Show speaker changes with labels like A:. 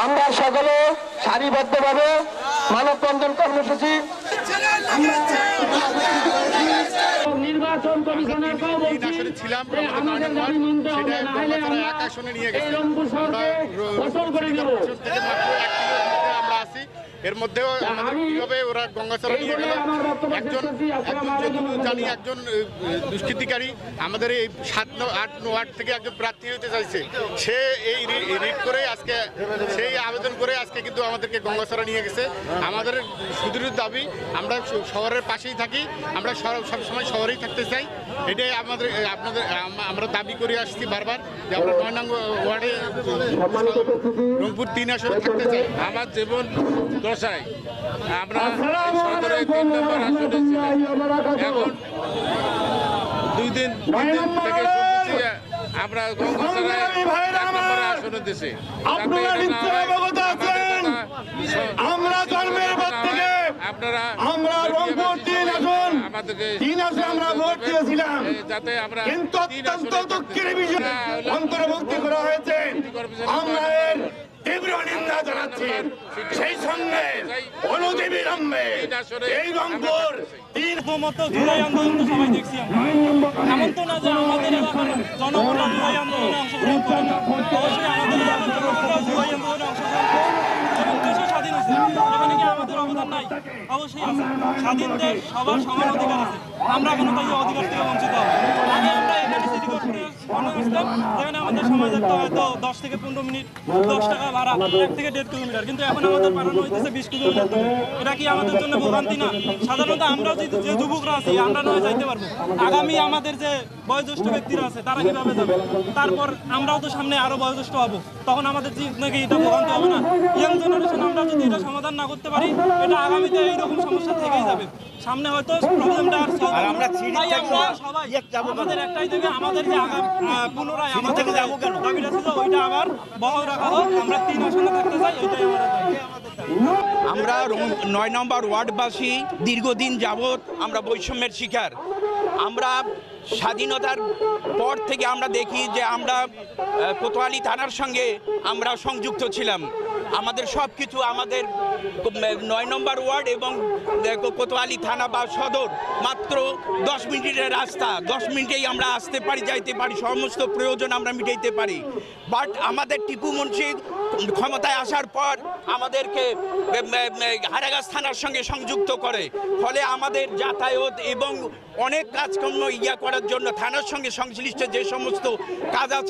A: আমরা সকলে সারিবদ্ধভাবে মানববন্ধন কর্মসূচি
B: নির্বাচন কমিশনারকেও বলছি
C: ছিলাম
B: আমাদের দাবি মানতে হবে না হলে আমরা। এই রংপুর শহরকে ফসল করে দেব
C: থেকে মাত্র এক কিলোর মধ্যে আমরা আছি এর মধ্যেও আমাদের কীভাবে ওরা গঙ্গাচড়া নিয়ে গেল। একজন একজন
B: আলাইকুম
C: জানি একজন দুষ্কৃতিকারী আমাদের এই সাত ন- আট ন- ওয়ার্ড থেকে একজন প্রার্থী হতে চাইছে সে এই রিট করে আজকে সেই আবেদন করে আজকে কিন্তু আমাদেরকে গঙ্গাচড়া নিয়ে গেছে। আমাদের সুদৃঢ় দাবি আমরা শহরের পাশেই থাকি আমরা সবসময় শহরেই থাকতে চাই। এটাই আমাদের আপনাদের আমরা দাবি করে আসছি বারবার যে আমরা নয় নং ওয়ার্ডে রংপুর তিন আসনে থাকতে চাই।
D: আমার জীবন দশায় আমরা সদরে তিন নম্বর আসনে ছিলাম এখন দুই দিন দুই দিন থেকে শুনতেছি আমরা আসনে দিছি।
E: আপনারা নিশ্চয় অবগত আছেন। আমরা জন্মের পর থেকে
D: আপনারা
E: আমরা রংপুর তিন আসন।
D: আমাদেরকে
E: তিন আসনে আমরা ভোট দিয়েছিলাম।
D: যাতে আমরা
E: কিন্তু অত্যন্ত দুঃখের বিষয় অন্তর্ভুক্তি করা হয়েছে। আমরা এর তীব্র জানাচ্ছি। সেই সঙ্গে অনতিবিলম্বে এই রংপুর তিন
F: আন্দোলন সবাই দেখছি এমন তো না যে আমাদের এলাকার জনগণরা জুলাই আন্দোলনে অংশগ্রহণ করে না। অবশ্যই আমাদের এলাকার জনগণরা আন্দোলনে অংশগ্রহণ করে স্বাধীন আছে আমাদের অবদান নাই। অবশ্যই স্বাধীন দেশ সবার সমান অধিকার আছে। আমরা কেন তাই অধিকার থেকে বঞ্চিত হব। সিটি যেখানে আমাদের সময় হয়তো দশ থেকে পনেরো মিনিট দশ টাকা ভাড়া এক থেকে দেড় কিলোমিটার কিন্তু এখন আমাদের পাঠানো হইতেছে বিশ কিলোমিটার। এটা কি আমাদের জন্য ভোগান্তি না সাধারণত আমরা যে যুবকরা আছি আমরা নয় যাইতে পারব আগামী আমাদের যে বয়োজ্যেষ্ঠ ব্যক্তিরা আছে তারা কীভাবে যাবে তারপর আমরাও তো সামনে আরও বয়োজ্যেষ্ঠ হব তখন আমাদের নাকি এটা ভোগান্তি হবে না ইয়াং জেনারেশন আমরা যদি এটা সমাধান না করতে পারি এটা আগামীতে এইরকম সমস্যা থেকেই যাবে। সামনে হয়তো প্রবলেমটা আর solve হবে তাই আমরা সবাই আমাদের একটাই থেকে আমাদের যে আগাম পুনরায় আমাদের যে দাবিটা ছিল ওইটা আবার বহাল রাখা হোক। আমরা তিন আসনে থাকতে চাই এটাই আমাদের
G: আমরা নয় নম্বর ওয়ার্ডবাসী দীর্ঘদিন যাবৎ আমরা বৈষম্যের শিকার। আমরা স্বাধীনতার পর থেকে আমরা দেখি যে আমরা কোতোয়ালি থানার সঙ্গে আমরা সংযুক্ত ছিলাম। আমাদের সব কিছু আমাদের নয় নম্বর ওয়ার্ড এবং কোতোয়ালি থানা বা সদর মাত্র দশ মিনিটের রাস্তা। দশ মিনিটেই আমরা আসতে পারি, যাইতে পারি, সমস্ত প্রয়োজন আমরা মিটাইতে পারি। বাট আমাদের টিপু মুন্সি ক্ষমতায় আসার পর আমাদেরকে হারাগাছ থানার সঙ্গে সংযুক্ত করে। ফলে আমাদের যাতায়াত এবং অনেক কাজকর্ম ইয়া করার জন্য থানার সঙ্গে সংশ্লিষ্ট যে সমস্ত কাজ আছে